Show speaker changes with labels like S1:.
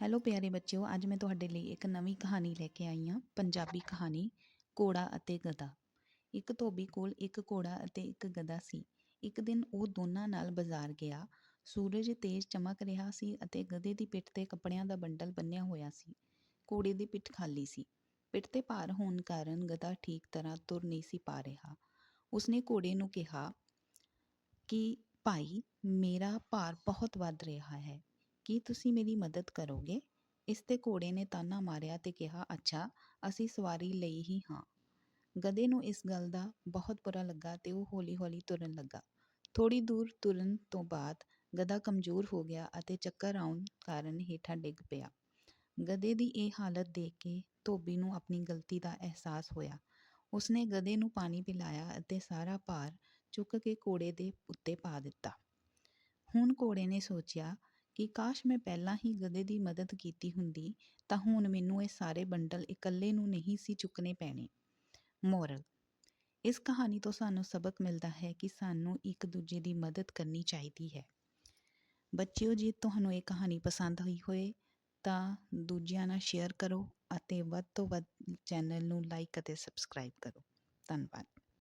S1: Hello ਪਿਆਰੇ ਬੱਚਿਓ, ਅੱਜ ਮੈਂ ਤੁਹਾਡੇ ਲਈ ਇੱਕ ਨਵੀਂ ਕਹਾਣੀ ਲੈ ਕੇ ਆਈ ਹਾਂ, ਪੰਜਾਬੀ ਕਹਾਣੀ ਘੋੜਾ ਅਤੇ ਗਧਾ ਇੱਕ ਧੋਬੀ ਕੋਲ ਇੱਕ ਘੋੜਾ ਅਤੇ ਇੱਕ ਗਧਾ ਸੀ। ਇੱਕ ਦਿਨ ਉਹ ਦੋਨਾਂ ਨਾਲ ਬਾਜ਼ਾਰ ਗਿਆ। ਸੂਰਜ ਤੇਜ਼ ਚਮਕ ਰਿਹਾ ਸੀ ਅਤੇ ਗਧੇ ਦੀ ਪਿੱਠ ਤੇ ਕੱਪੜਿਆਂ ਦਾ ਬੰਡਲ ਬੰਨਿਆ ਹੋਇਆ ਸੀ। ਘੋੜੇ ਦੀ ਪਿੱਠ ਖਾਲੀ ਸੀ। ਪਿੱਠ ਤੇ ਭਾਰ ਹੋਣ ਕਾਰਨ ਗਧਾ ਠੀਕ ਤਰ੍ਹਾਂ ਤੁਰ ਨਹੀਂ ਸੀ ਪਾ ਰਿਹਾ। ਉਸਨੇ ਘੋੜੇ ਨੂੰ ਕਿਹਾ ਕਿ, ਭਾਈ, ਮੇਰਾ ਭਾਰ ਬਹੁਤ ਵੱਧ ਰਿਹਾ ਹੈ। ਕੀ ਤੁਸੀਂ ਮੇਰੀ ਮਦਦ ਕਰੋਗੇ? ਇਸ ਤੇ ਘੋੜੇ ਨੇ ਤਾਨਾ ਮਾਰਿਆ ਤੇ ਕਿਹਾ, ਅੱਛਾ, ਅਸੀਂ ਸਵਾਰੀ ਲਈ ਹੀ ਹਾਂ। ਗਧੇ ਨੂੰ ਇਸ ਗੱਲ ਦਾ ਬਹੁਤ ਬੁਰਾ ਲੱਗਾ ਤੇ ਉਹ ਹੌਲੀ-ਹੌਲੀ ਤੁਰਨ ਲੱਗਾ। ਥੋੜੀ ਦੂਰ ਤੁਰਨ ਤੋਂ ਬਾਅਦ ਗਧਾ ਕਮਜ਼ੋਰ ਹੋ ਗਿਆ ਅਤੇ ਚੱਕਰ ਆਉਣ ਕਾਰਨ ਹੇਠਾਂ ਡਿੱਗ ਪਿਆ। ਗਧੇ ਦੀ ਇਹ ਹਾਲਤ ਦੇਖ ਕੇ ਧੋਬੀ ਨੂੰ ਆਪਣੀ ਗਲਤੀ ਦਾ ਅਹਿਸਾਸ ਹੋਇਆ। ਉਸਨੇ ਗਧੇ ਨੂੰ ਪਾਣੀ ਪਿਲਾਇਆ ਅਤੇ ਸਾਰਾ ਭਾਰ ਚੁੱਕ ਕੇ ਘੋੜੇ ਦੇ ਉੱਤੇ ਪਾ ਦਿੱਤਾ। ਹੁਣ ਘੋੜੇ ਨੇ ਸੋਚਿਆ ਕਿ ਕਾਸ਼ ਮੈਂ ਪਹਿਲਾਂ ਹੀ ਗਧੇ ਦੀ ਮਦਦ ਕੀਤੀ ਹੁੰਦੀ, ਤਾਂ ਹੁਣ ਮੈਨੂੰ ਇਹ ਸਾਰੇ ਬੰਡਲ ਇਕੱਲੇ ਨੂੰ ਨਹੀਂ ਸੀ ਚੁੱਕਣੇ ਪੈਣੇ। ਮੋਰਲ, ਇਸ ਕਹਾਣੀ ਤੋਂ ਸਾਨੂੰ ਸਬਕ ਮਿਲਦਾ ਹੈ ਕਿ ਸਾਨੂੰ ਇੱਕ ਦੂਜੇ ਦੀ ਮਦਦ ਕਰਨੀ ਚਾਹੀਦੀ ਹੈ। ਬੱਚਿਓ, ਜੇ ਤੁਹਾਨੂੰ ਇਹ ਕਹਾਣੀ ਪਸੰਦ ਹੋਈ ਹੋਏ, ਤਾਂ ਦੂਜਿਆਂ ਨਾਲ ਸ਼ੇਅਰ ਕਰੋ ਅਤੇ ਵੱਧ ਤੋਂ ਵੱਧ ਚੈਨਲ ਨੂੰ ਲਾਈਕ ਅਤੇ ਸਬਸਕ੍ਰਾਈਬ ਕਰੋ। ਧੰਨਵਾਦ।